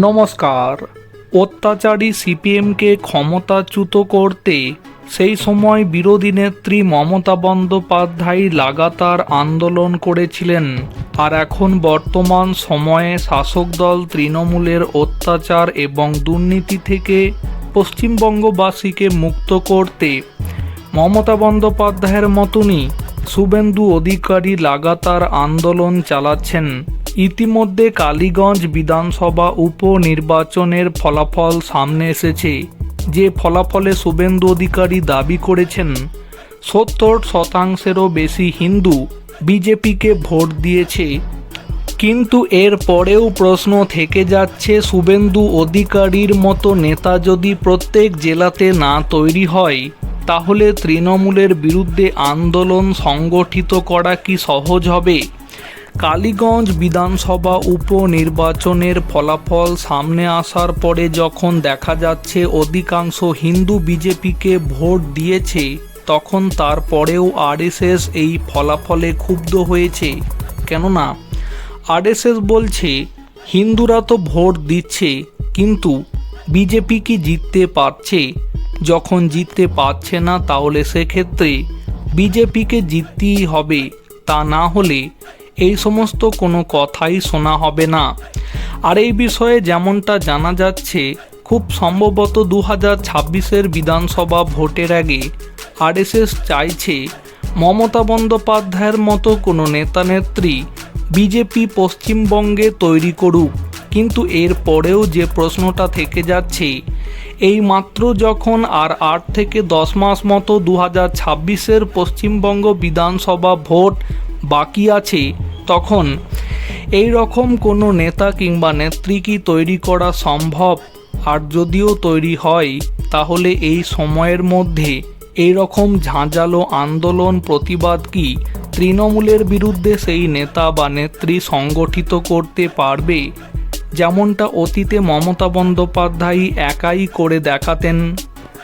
নমস্কার। অত্যাচারী সিপিএমকে ক্ষমতাচ্যুত করতে সেই সময় বিরোধী নেত্রী মমতা বন্দ্যোপাধ্যায় লাগাতার আন্দোলন করেছিলেন। আর এখন বর্তমান সময়ে শাসক দল তৃণমূলের অত্যাচার এবং দুর্নীতি থেকে পশ্চিমবঙ্গবাসীকে মুক্ত করতে মমতা বন্দ্যোপাধ্যায়ের মতনই শুভেন্দু অধিকারী লাগাতার আন্দোলন চালাচ্ছেন। ইতিমধ্যে কালীগঞ্জ বিধানসভা উপনির্বাচনের ফলাফল সামনে এসেছে। যে ফলাফলে শুভেন্দু অধিকারী দাবি করেছেন, সত্তর শতাংশেরও বেশি হিন্দু বিজেপিকে ভোট দিয়েছে। কিন্তু এর পরেও প্রশ্ন থেকে যাচ্ছে, শুভেন্দু অধিকারীর মতো নেতা যদি প্রত্যেক জেলাতে না তৈরি হয়, তাহলে তৃণমূলের বিরুদ্ধে আন্দোলন সংগঠিত করা কি সহজ হবে? কালীগঞ্জ বিধানসভা উপনির্বাচনের ফলাফল সামনে আসার পরে যখন দেখা যাচ্ছে অধিকাংশ হিন্দু বিজেপিকে ভোট দিয়েছে, তখন তারপরেও আরএসএস এই ফলাফলে ক্ষুব্ধ হয়েছে। কেননা, আরএসএস বলছে, হিন্দুরা তো ভোট দিচ্ছে, কিন্তু বিজেপি কি জিততে পারছে? যখন জিততে পারছে না, তাহলে সেক্ষেত্রে বিজেপিকে জিততেই হবে। তা না হলে এই সমস্ত কোনো কথাই শোনা হবে না। আর এই বিষয়ে যেমনটা জানা যাচ্ছে, খুব সম্ভবত দু হাজার ছাব্বিশের বিধানসভা ভোটের আগে আরএসএস চাইছে মমতা বন্দ্যোপাধ্যায়ের মতো কোনো নেতানেত্রী বিজেপি পশ্চিমবঙ্গে তৈরি করুক। কিন্তু এর পরেও যে প্রশ্নটা থেকে যাচ্ছে, এই মাত্র যখন আর আট থেকে দশ মাস মতো দু হাজার ছাব্বিশের পশ্চিমবঙ্গ বিধানসভা ভোট বাকি আছে তখন এই রকম কোনো নেতা কিংবা নেত্রী কি তৈরি করা সম্ভব? আর যদিও তৈরি হয়, তাহলে এই সময়ের মধ্যে এই রকম ঝাঁঝালো আন্দোলন, প্রতিবাদ কি তৃণমূলের বিরুদ্ধে সেই নেতা বা নেত্রী সংগঠিত করতে পারবে? যেমনটা অতীতে মমতা বন্দ্যোপাধ্যায় একাই করে দেখাতেন।